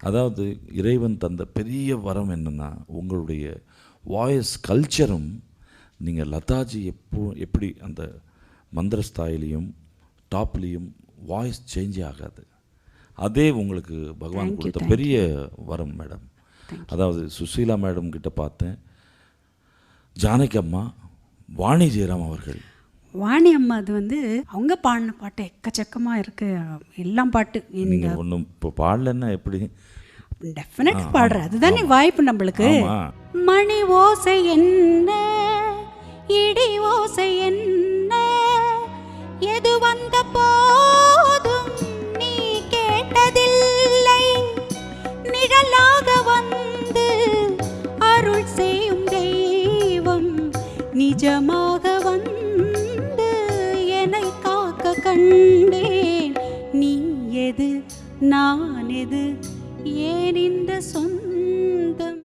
அதாவது இறைவன் தந்த பெரிய வரம் என்னென்னா உங்களுடைய வாய்ஸ் கல்ச்சரும் நீங்கள் லதாஜி எப்போ எப்படி அந்த மந்திரஸ்தாயிலையும் டாப்லேயும் வாய்ஸ் சேஞ்சே ஆகாது. அதே உங்களுக்கு பகவான் கொடுத்த பெரிய வரம் மேடம். அதாவது சுசீலா மேடம் கிட்ட பார்த்தேன். ஜானகி அம்மா வாணி ஜெயராம் அவர்கள். வாணி அம்மா அது வந்து அவங்க பாடின பாட்டு எக்கச்சக்கமாக இருக்கு. எல்லாம் பாட்டு நீங்கள் ஒன்றும் இப்போ பாடலன்னா எப்படி? டெஃபினட் பாடுற. அதுதானே வாய்ப்பு நம்மளுக்கு. மணி ஓசை என்ன? இடி ஓசை என்ன? எது வந்த போதும் நீ கேட்டதில்லை. நிழலாக வந்து அருள் செய்யும் தெய்வம் நிஜமாக கண்டேன். நீ எது? நான் எது? ஏன் இந்த சொந்த